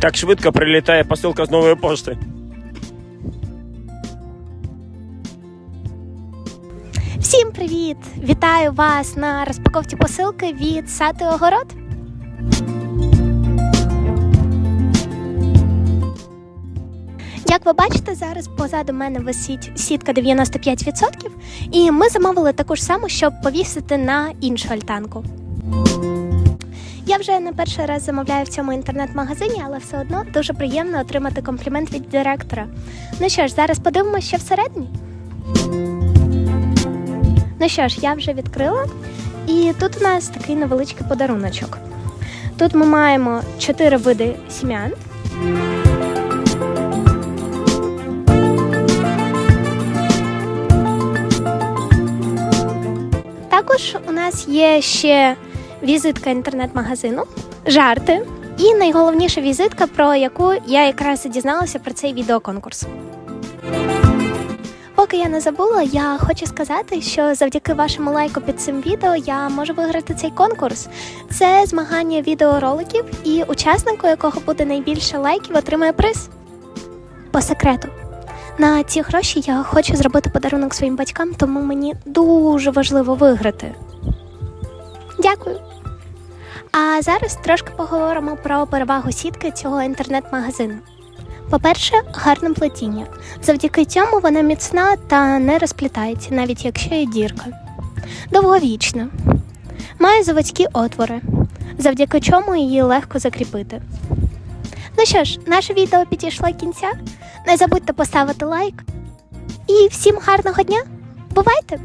Так швидко прилітає посилка з нової пошти. Всім привіт! Вітаю вас на розпаковці посилки від Сати Огород. Як ви бачите, зараз позаду мене висить сітка 95%, і ми замовили таку ж саму, щоб повісити на іншу альтанку. Я вже не перший раз замовляю в цьому інтернет-магазині, але все одно дуже приємно отримати комплімент від директора. Ну що ж, зараз подивимося, що всередині. Ну що ж, я вже відкрила, і тут у нас такий невеличкий подаруночок. Тут ми маємо чотири види сім'ян. Також у нас є ще візитка інтернет-магазину, жарти. І найголовніша візитка, про яку я якраз і дізналася про цей відеоконкурс. Поки я не забула, я хочу сказати, що завдяки вашому лайку під цим відео я можу виграти цей конкурс. Це змагання відеороликів, і учасник, у якого буде найбільше лайків, отримає приз. По секрету. На ці гроші я хочу зробити подарунок своїм батькам, тому мені дуже важливо виграти. Дякую. А зараз трошки поговоримо про перевагу сітки цього інтернет-магазину. По-перше, гарне плетіння. Завдяки цьому вона міцна та не розплітається, навіть якщо є дірка. Довговічна. Має заводські отвори, завдяки чому її легко закріпити. Ну що ж, наше відео підійшло кінця. Не забудьте поставити лайк. І всім гарного дня! Бувайте!